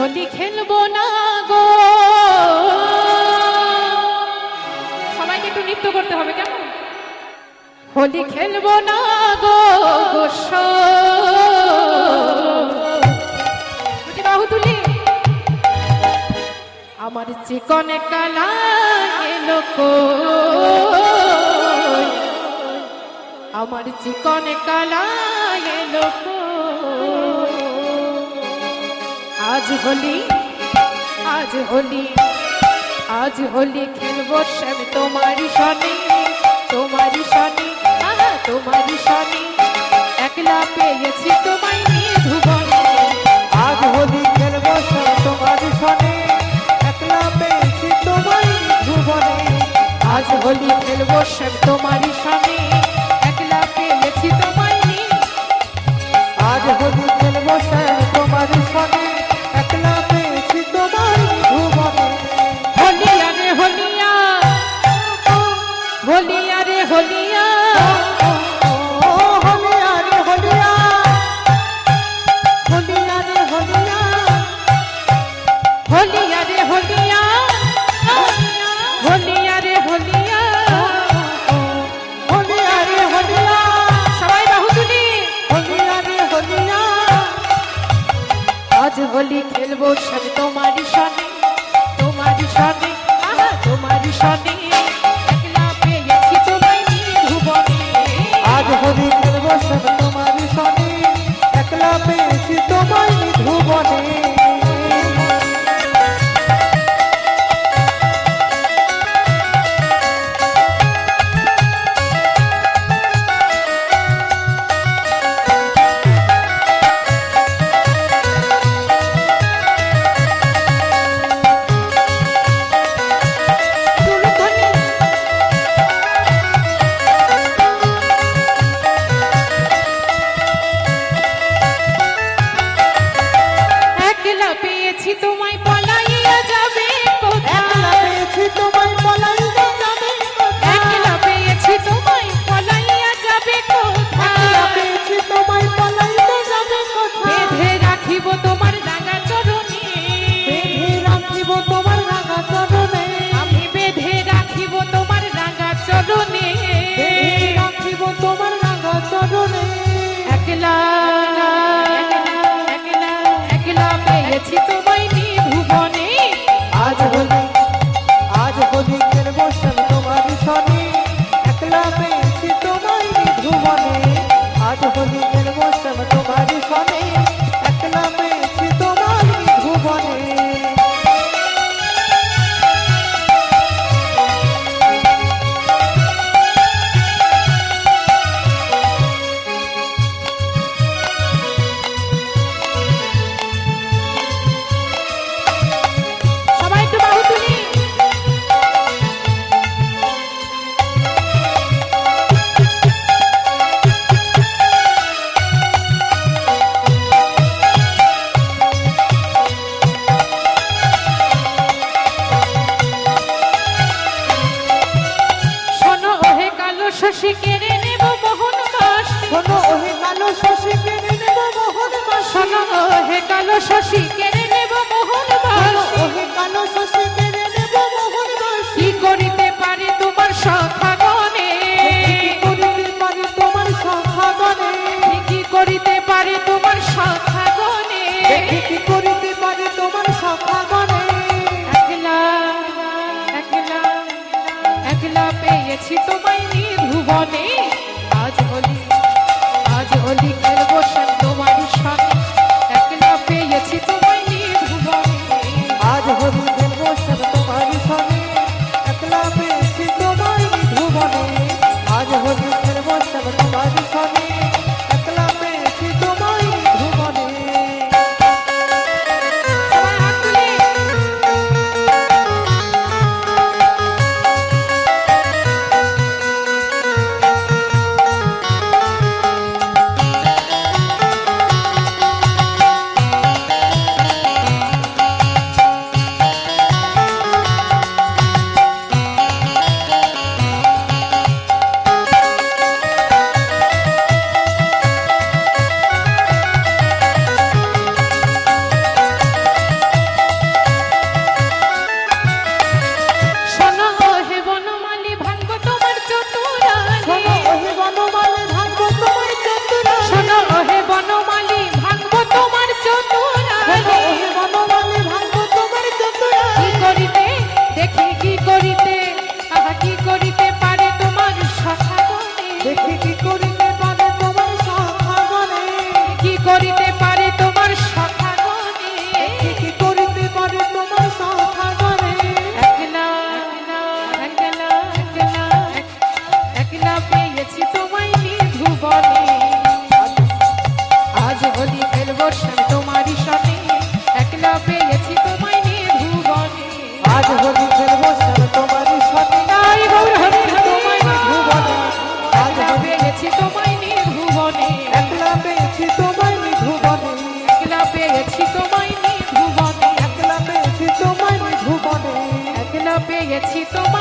হোলি খেলব না গো সবাইকে একটু নৃত্য করতে হবে, কেমন হোলি খেলব না গো গোস বাহু তুলি আমার চিকনে কালা কই? আমার চিকনে কালা কই? আজ হোলি আজ হোলি আজ হোলি খেলব শ্যাম তোমারই সনে তোমারই সনে আহা তোমারই সনে একলা পেয়েছি তোমায় নিয়ে ধুবনে আজ হোলি খেলব সব তোমার সনে একলা পেয়েছি তোমায় ভুবনে আজ হোলি খেলব শ্যাম তোমারই সনে তোমারই পেয়েছি তোমায় নিয়ে ভুবনে আজ হলি আজ হলি খেলব তোমার সনে। একলা পেয়েছি তোমায় নিয়ে ভুবনে আজ হোলি কালো শশী কেড়ে নেব মোহন ওহে কালো শশী কেড়ে নেব মোহন কি করিতে পারে তোমার সখা গনে করিতে পারি তোমার কি করিতে পারে তোমার সখা গনে কি করিতে পারি তোমার সংখ্যাগণে একলা একলা একলা পেয়েছি তোমায় নির্ভুবনে। পেয়েছি তোমার